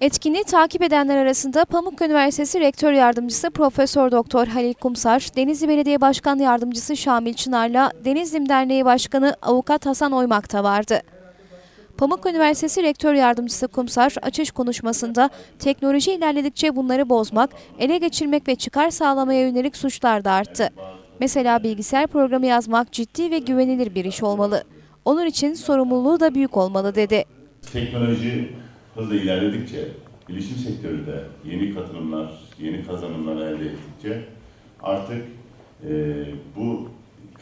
Etkinliği takip edenler arasında Pamuk Üniversitesi Rektör Yardımcısı Profesör Doktor Halil Kumsar, Denizli Belediye Başkan Yardımcısı Şamil Çınar'la Denizlim Derneği Başkanı Avukat Hasan Oymak da vardı. Pamuk Üniversitesi Rektör Yardımcısı Kumsar açış konuşmasında teknoloji ilerledikçe bunları bozmak, ele geçirmek ve çıkar sağlamaya yönelik suçlar da arttı. Mesela bilgisayar programı yazmak ciddi ve güvenilir bir iş olmalı. Onun için sorumluluğu da büyük olmalı dedi. Teknoloji hızla ilerledikçe, bilişim sektörü de yeni katılımlar, yeni kazanımlar elde ettikçe artık e, bu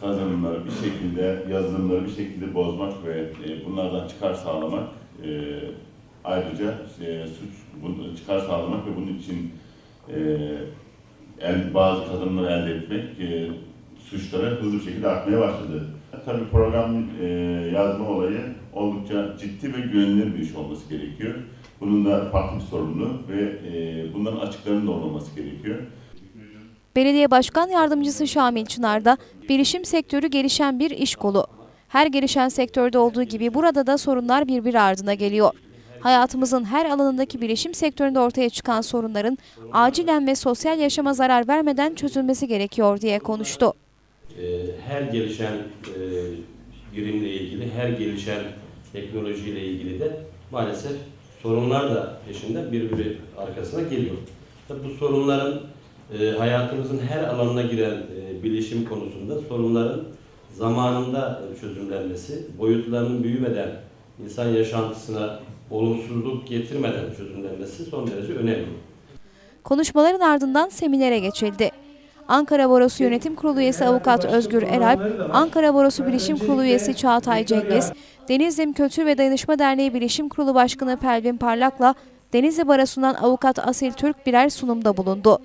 kazanımları bir şekilde, yazılımları bir şekilde bozmak ve e, bunlardan çıkar sağlamak e, ayrıca e, suç çıkar sağlamak ve bunun için e, el, bazı kazanımları elde etmek e, suçlara hızlı şekilde artmaya başladı. Tabii program e, yazma olayı oldukça ciddi ve güvenilir bir iş olması gerekiyor. Bunun da farklı bir sorumlu ve e, bunların açıklarının da olmaması gerekiyor. Belediye Başkan Yardımcısı Şamil Çınar da bilişim sektörü gelişen bir iş kolu. Her gelişen sektörde olduğu gibi burada da sorunlar birbiri ardına geliyor. Hayatımızın her alanındaki bilişim sektöründe ortaya çıkan sorunların acilen ve sosyal yaşama zarar vermeden çözülmesi gerekiyor diye konuştu. Ee, her gelişen e, birimle ilgili, her gelişen teknolojiyle ilgili de maalesef sorunlar da peşinden birbiri arkasına geliyor. Tabii bu sorunların e, hayatımızın her alanına giren e, bilişim konusunda sorunların zamanında çözümlenmesi, boyutlarının büyümeden insan yaşantısına olumsuzluk getirmeden çözümlenmesi son derece önemli. Konuşmaların ardından seminere geçildi. Ankara Borosu Yönetim Kurulu üyesi Avukat Özgür Eralp, Ankara Borosu Bilişim Kurulu üyesi Çağatay Cengiz, Denizlim Kültür ve Dayanışma Derneği Bilişim Kurulu Başkanı Pelvin Parlak'la Denizli Barosu'ndan Avukat Asil Türk birer sunumda bulundu.